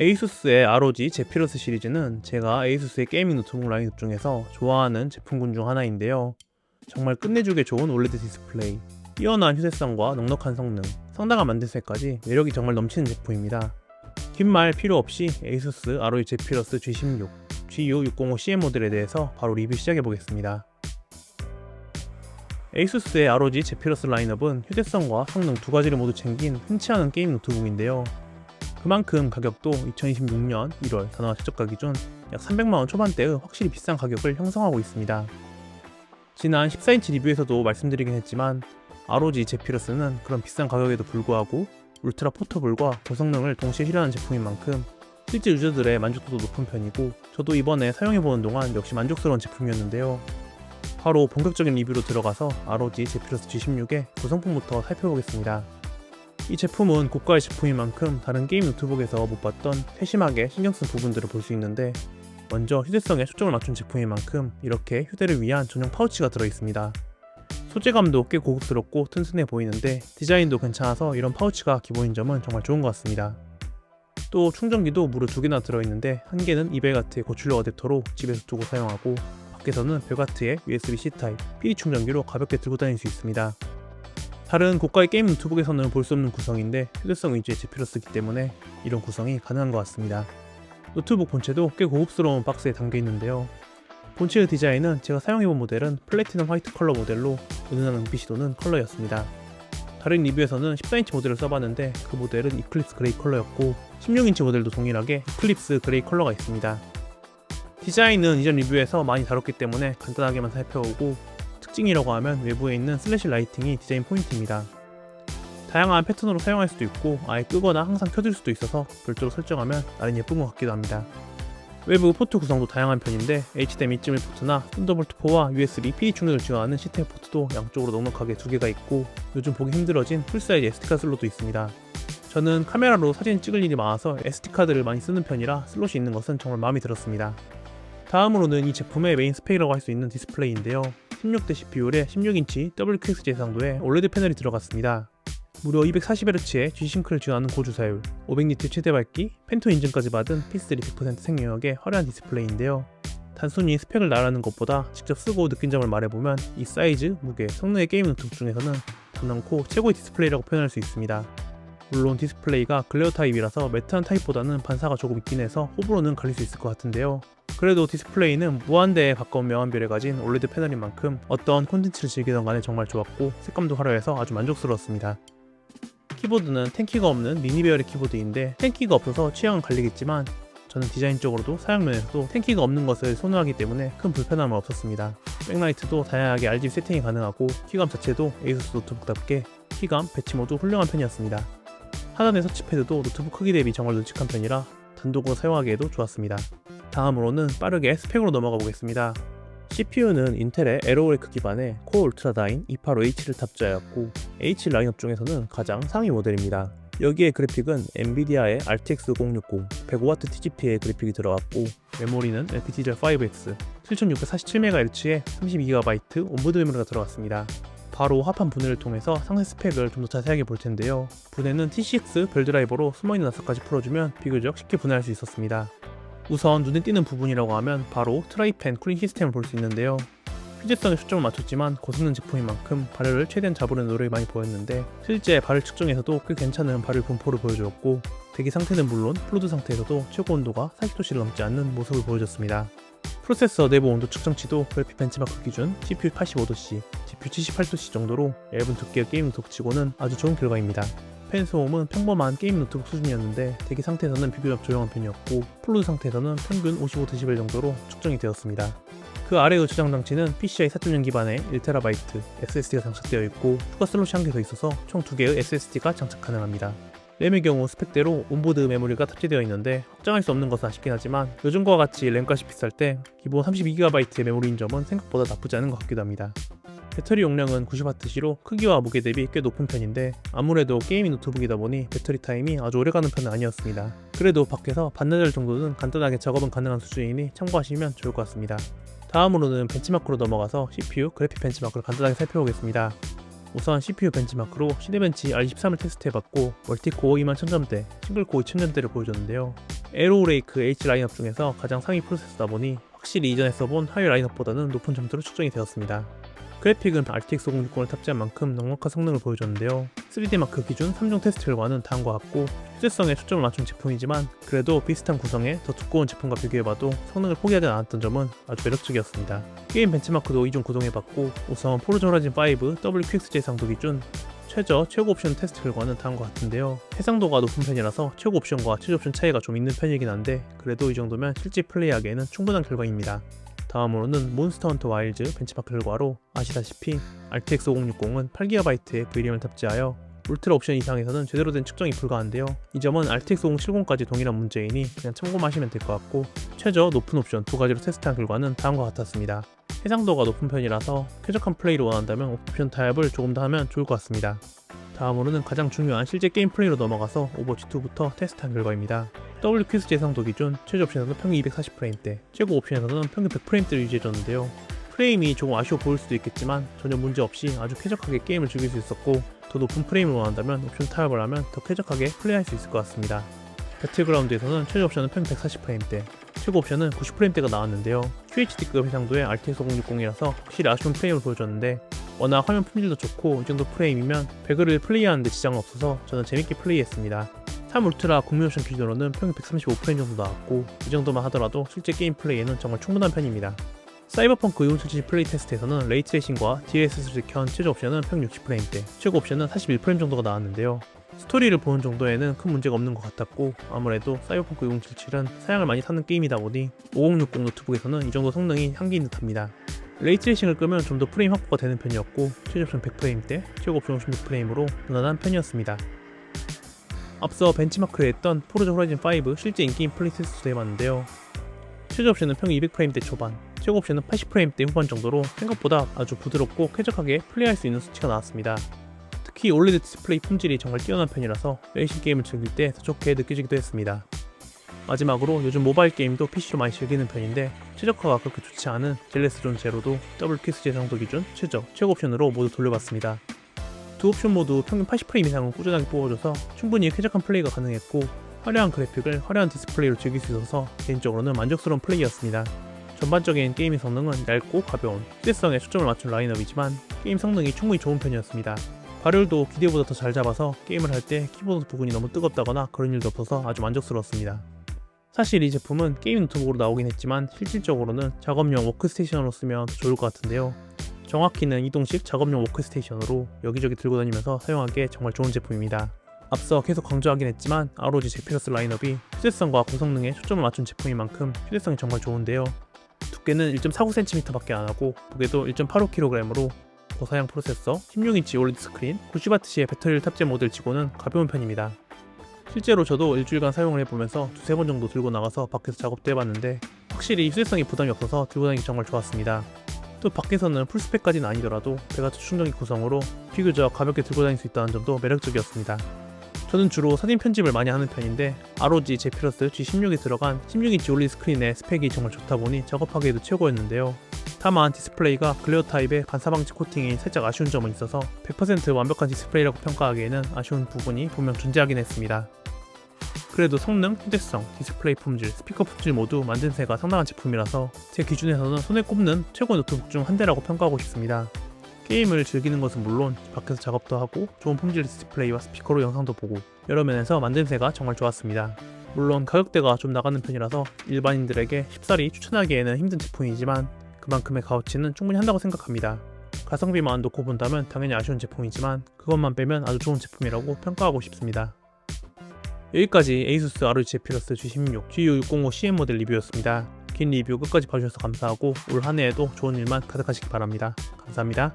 에이수스의 ROG 제피러스 시리즈는 제가 에이수스의 게이밍 노트북 라인업 중에서 좋아하는 제품군 중 하나인데요. 정말 끝내주게 좋은 올레드 디스플레이, 뛰어난 휴대성과 넉넉한 성능, 상당한 만듦새까지 매력이 정말 넘치는 제품입니다. 긴 말 필요 없이 에이수스 ROG 제피러스 G16, GU605CM 모델에 대해서 바로 리뷰 시작해 보겠습니다. 에이수스의 ROG 제피러스 라인업은 휴대성과 성능 두 가지를 모두 챙긴 흔치 않은 게임 노트북인데요. 그만큼 가격도 2026년 1월 단화 최저가 기준 약 300만원 초반대의 확실히 비싼 가격을 형성하고 있습니다. 지난 14인치 리뷰에서도 말씀드리긴 했지만 ROG 제피러스는 그런 비싼 가격에도 불구하고 울트라 포터블과 고성능을 동시에 실현하는 제품인 만큼 실제 유저들의 만족도도 높은 편이고 저도 이번에 사용해보는 동안 역시 만족스러운 제품이었는데요. 바로 본격적인 리뷰로 들어가서 ROG 제피러스 G16의 구성품부터 살펴보겠습니다. 이 제품은 고가의 제품인 만큼 다른 게임 노트북에서 못 봤던 세심하게 신경 쓴 부분들을 볼 수 있는데 먼저 휴대성에 초점을 맞춘 제품인 만큼 이렇게 휴대를 위한 전용 파우치가 들어 있습니다. 소재감도 꽤 고급스럽고 튼튼해 보이는데 디자인도 괜찮아서 이런 파우치가 기본인 점은 정말 좋은 것 같습니다. 또 충전기도 무려 두 개나 들어있는데 한 개는 200W의 고출력 어댑터로 집에서 두고 사용하고 밖에서는 100W의 USB-C 타입 PD 충전기로 가볍게 들고 다닐 수 있습니다. 다른 고가의 게임 노트북에서는 볼 수 없는 구성인데 휴대성 위주의 제피러스기 때문에 이런 구성이 가능한 것 같습니다. 노트북 본체도 꽤 고급스러운 박스에 담겨 있는데요. 본체의 디자인은 제가 사용해본 모델은 플래티넘 화이트 컬러 모델로 은은한 은빛이 도는 컬러였습니다. 다른 리뷰에서는 14인치 모델을 써봤는데 그 모델은 이클립스 그레이 컬러였고 16인치 모델도 동일하게 이클립스 그레이 컬러가 있습니다. 디자인은 이전 리뷰에서 많이 다뤘기 때문에 간단하게만 살펴보고 특징이라고 하면 외부에 있는 슬래시 라이팅이 디자인 포인트입니다. 다양한 패턴으로 사용할 수도 있고 아예 끄거나 항상 켜둘 수도 있어서 별도로 설정하면 나름 예쁜 것 같기도 합니다. 외부 포트 구성도 다양한 편인데 HDMI 2.1 포트나 썬더볼트 4와 USB PD 충전을 지원하는 CTM 포트도 양쪽으로 넉넉하게 두 개가 있고 요즘 보기 힘들어진 풀사이즈 SD카드 슬롯도 있습니다. 저는 카메라로 사진 찍을 일이 많아서 SD카드를 많이 쓰는 편이라 슬롯이 있는 것은 정말 마음에 들었습니다. 다음으로는 이 제품의 메인 스펙이라고 할 수 있는 디스플레이인데요. 16대 CPU에 16인치 WQXG 해상도의 OLED 패널이 들어갔습니다. 무려 240Hz의 G싱크를 지원하는 고주사율, 500니트 최대 밝기, 펜토 인증까지 받은 P3 100% 생명력의 화려한 디스플레이인데요. 단순히 스펙을 나라는 것보다 직접 쓰고 느낀 점을 말해보면 이 사이즈, 무게, 성능의 게임 노트북 중에서는 단단코 최고의 디스플레이라고 표현할 수 있습니다. 물론 디스플레이가 글레어 타입이라서 매트한 타입보다는 반사가 조금 있긴 해서 호불호는 갈릴 수 있을 것 같은데요. 그래도 디스플레이는 무한대에 가까운 명암비를 가진 올레드 패널인 만큼 어떤 콘텐츠를 즐기던 간에 정말 좋았고 색감도 화려해서 아주 만족스러웠습니다. 키보드는 탱키가 없는 미니 베어리 키보드인데 탱키가 없어서 취향은 갈리겠지만 저는 디자인적으로도 사용면에서도 탱키가 없는 것을 선호하기 때문에 큰 불편함은 없었습니다. 백라이트도 다양하게 RGB 세팅이 가능하고 키감 자체도 에이수스 노트북답게 키감, 배치 모두 훌륭한 편이었습니다. 하단의 터치패드도 노트북 크기 대비 정말 널찍한 편이라 단독으로 사용하기에도 좋았습니다. 다음으로는 빠르게 스펙으로 넘어가 보겠습니다. CPU는 인텔의 에로웨이크 기반의 코어 울트라다인 285H를 탑재하였고 H 라인업 중에서는 가장 상위 모델입니다. 여기에 그래픽은 엔비디아의 RTX 5060 105W TGP의 그래픽이 들어갔고 메모리는 LPDDR5X 7647MHz의 32GB 온보드 메모리가 들어갔습니다. 바로 합판 분해를 통해서 상세 스펙을 좀 더 자세하게 볼 텐데요. 분해는 T6 별 드라이버로 숨어있는 낯설까지 풀어주면 비교적 쉽게 분해할 수 있었습니다. 우선 눈에 띄는 부분이라고 하면 바로 트라이팬 쿨링 시스템을 볼 수 있는데요. 휴대성에 초점을 맞췄지만 고성능 제품인 만큼 발열을 최대한 잡으려는 노력이 많이 보였는데 실제 발열 측정에서도 꽤 괜찮은 발열 분포를 보여주었고 대기 상태는 물론 플루드 상태에서도 최고 온도가 40도씨를 넘지 않는 모습을 보여줬습니다. 프로세서 내부 온도 측정치도 그래픽 벤치마크 기준 CPU 85도씨, GPU 78도씨 정도로 얇은 두께의 게임 노트북치고는 아주 좋은 결과입니다. 팬 소음은 평범한 게임 노트북 수준이었는데 대기 상태에서는 비교적 조용한 편이었고 플루드 상태에서는 평균 55dB 정도로 측정이 되었습니다. 그 아래의 저장 장치는 PCI 4.0 기반의 1TB SSD가 장착되어 있고 추가 슬롯이 한 개 더 있어서 총 2개의 SSD가 장착 가능합니다. 램의 경우 스펙대로 온보드 메모리가 탑재되어 있는데 확정할 수 없는 것은 아쉽긴 하지만 요즘과 같이 램값이 비쌀 때 기본 32GB의 메모리인 점은 생각보다 나쁘지 않은 것 같기도 합니다. 배터리 용량은 90W시로 크기와 무게 대비 꽤 높은 편인데 아무래도 게이밍 노트북이다 보니 배터리 타임이 아주 오래가는 편은 아니었습니다. 그래도 밖에서 반나절 정도는 간단하게 작업은 가능한 수준이니 참고하시면 좋을 것 같습니다. 다음으로는 벤치마크로 넘어가서 CPU 그래픽 벤치마크를 간단하게 살펴보겠습니다. 우선 CPU 벤치마크로 시네벤치 R23을 테스트해봤고 멀티코어 2만 1000점대, 싱글코어 2000점대를 보여줬는데요. 에로레이크 H 라인업 중에서 가장 상위 프로세서다 보니 확실히 이전에 써본 하위 라인업보다는 높은 점수로 측정이 되었습니다. 그래픽은 RTX 5060을 탑재한 만큼 넉넉한 성능을 보여줬는데요. 3D 마크 기준 3종 테스트 결과는 다음과 같고 휴대성에 초점을 맞춘 제품이지만 그래도 비슷한 구성의 더 두꺼운 제품과 비교해봐도 성능을 포기하지 않았던 점은 아주 매력적이었습니다. 게임 벤치마크도 2종 구동해봤고 우선 포르자 호라이즌 5 WQXJ 상도 기준 최저 최고 옵션 테스트 결과는 다음과 같은데요. 해상도가 높은 편이라서 최고 옵션과 최저 옵션 차이가 좀 있는 편이긴 한데 그래도 이 정도면 실제 플레이하기에는 충분한 결과입니다. 다음으로는 몬스터 헌터 와일즈 벤치마크 결과로 아시다시피 RTX 5060은 8GB의 VRAM을 탑재하여 울트라 옵션 이상에서는 제대로 된 측정이 불가한데요. 이 점은 RTX 5070까지 동일한 문제이니 그냥 참고하시면 될 것 같고 최저 높은 옵션 두 가지로 테스트한 결과는 다음과 같았습니다. 해상도가 높은 편이라서 쾌적한 플레이를 원한다면 옵션 타협을 조금 더 하면 좋을 것 같습니다. 다음으로는 가장 중요한 실제 게임 플레이로 넘어가서 오버워치2부터 테스트한 결과입니다. WQS 재상도 기준 최저 옵션에서는 평균 240프레임대, 최고 옵션에서는 평균 100프레임대를 유지해줬는데요. 프레임이 조금 아쉬워 보일 수도 있겠지만 전혀 문제 없이 아주 쾌적하게 게임을 즐길 수 있었고 더 높은 프레임을 원한다면 옵션 타협을 하면 더 쾌적하게 플레이할 수 있을 것 같습니다. 배틀그라운드에서는 최저 옵션은 평균 140프레임대, 최고 옵션은 90프레임대가 나왔는데요. QHD급 해상도의 RTX 5060이라서 확실히 아쉬운 프레임을 보여줬는데 워낙 화면 품질도 좋고 이 정도 프레임이면 배그를 플레이하는데 지장은 없어서 저는 재밌게 플레이했습니다. 3 울트라 국민옵션 기준으로는 평균 135프레임 정도 나왔고 이 정도만 하더라도 실제 게임 플레이에는 정말 충분한 편입니다. 사이버펑크 2077 플레이 테스트에서는 레이트레이싱과 DLSS를 켠 최저 옵션은 평균 60프레임대, 최고 옵션은 41프레임 정도가 나왔는데요. 스토리를 보는 정도에는 큰 문제가 없는 것 같았고 아무래도 사이버펑크 2077은 사양을 많이 타는 게임이다 보니 5060 노트북에서는 이 정도 성능이 한계인 듯합니다. 레이트레이싱을 끄면 좀 더 프레임 확보가 되는 편이었고 최저 옵션 100프레임 대, 최고 옵션 56프레임으로 무난한 편이었습니다. 앞서 벤치마크를 했던 포르자 호라이즌 5 실제 인게임 플레이 테스트도 해봤는데요. 최저 옵션은 평균 200프레임대 초반, 최고 옵션은 80프레임대 후반 정도로 생각보다 아주 부드럽고 쾌적하게 플레이할 수 있는 수치가 나왔습니다. 특히 올레드 디스플레이 품질이 정말 뛰어난 편이라서 레이싱 게임을 즐길 때 더 좋게 느껴지기도 했습니다. 마지막으로 요즘 모바일 게임도 PC로 많이 즐기는 편인데 최적화가 그렇게 좋지 않은 젤레스존 제로도 WQS 재상도 기준 최저, 최고 옵션으로 모두 돌려봤습니다. 두 옵션 모두 평균 80프레임 이상은 꾸준하게 뽑아줘서 충분히 쾌적한 플레이가 가능했고 화려한 그래픽을 화려한 디스플레이로 즐길 수 있어서 개인적으로는 만족스러운 플레이였습니다. 전반적인 게임의 성능은 얇고 가벼운 휴대성에 초점을 맞춘 라인업이지만 게임 성능이 충분히 좋은 편이었습니다. 발열도 기대보다 더 잘 잡아서 게임을 할 때 키보드 부분이 너무 뜨겁다거나 그런 일도 없어서 아주 만족스러웠습니다. 사실 이 제품은 게임 노트북으로 나오긴 했지만 실질적으로는 작업용 워크스테이션으로 쓰면 더 좋을 것 같은데요. 정확히는 이동식 작업용 워크스테이션으로 여기저기 들고 다니면서 사용하기에 정말 좋은 제품입니다. 앞서 계속 강조하긴 했지만 ROG 제피러스 라인업이 휴대성과 고성능에 초점을 맞춘 제품인 만큼 휴대성이 정말 좋은데요. 두께는 1.49cm 밖에 안 하고 무게도 1.85kg으로 고사양 프로세서, 16인치 OLED 스크린, 90W의 배터리를 탑재 모델 치고는 가벼운 편입니다. 실제로 저도 일주일간 사용을 해보면서 두세 번 정도 들고 나가서 밖에서 작업도 해봤는데 확실히 휴대성이 부담이 없어서 들고 다니기 정말 좋았습니다. 또 밖에서는 풀스펙까지는 아니더라도 배가트 충전기 구성으로 비교적 가볍게 들고 다닐 수 있다는 점도 매력적이었습니다. 저는 주로 사진 편집을 많이 하는 편인데 ROG 제피러스 G16에 들어간 16인치 올리 스크린의 스펙이 정말 좋다 보니 작업하기에도 최고였는데요. 다만 디스플레이가 글레어 타입의 반사방지 코팅이 살짝 아쉬운 점은 있어서 100% 완벽한 디스플레이라고 평가하기에는 아쉬운 부분이 분명 존재하긴 했습니다. 그래도 성능, 휴대성, 디스플레이 품질, 스피커 품질 모두 만듦새가 상당한 제품이라서 제 기준에서는 손에 꼽는 최고 노트북 중 한 대라고 평가하고 싶습니다. 게임을 즐기는 것은 물론 밖에서 작업도 하고 좋은 품질 디스플레이와 스피커로 영상도 보고 여러 면에서 만듦새가 정말 좋았습니다. 물론 가격대가 좀 나가는 편이라서 일반인들에게 쉽사리 추천하기에는 힘든 제품이지만 그만큼의 값어치는 충분히 한다고 생각합니다. 가성비만 놓고 본다면 당연히 아쉬운 제품이지만 그것만 빼면 아주 좋은 제품이라고 평가하고 싶습니다. 여기까지 에이수스 ROG 제피러스 G16 G605 CM 모델 리뷰였습니다. 긴 리뷰 끝까지 봐주셔서 감사하고 올 한 해에도 좋은 일만 가득하시기 바랍니다. 감사합니다.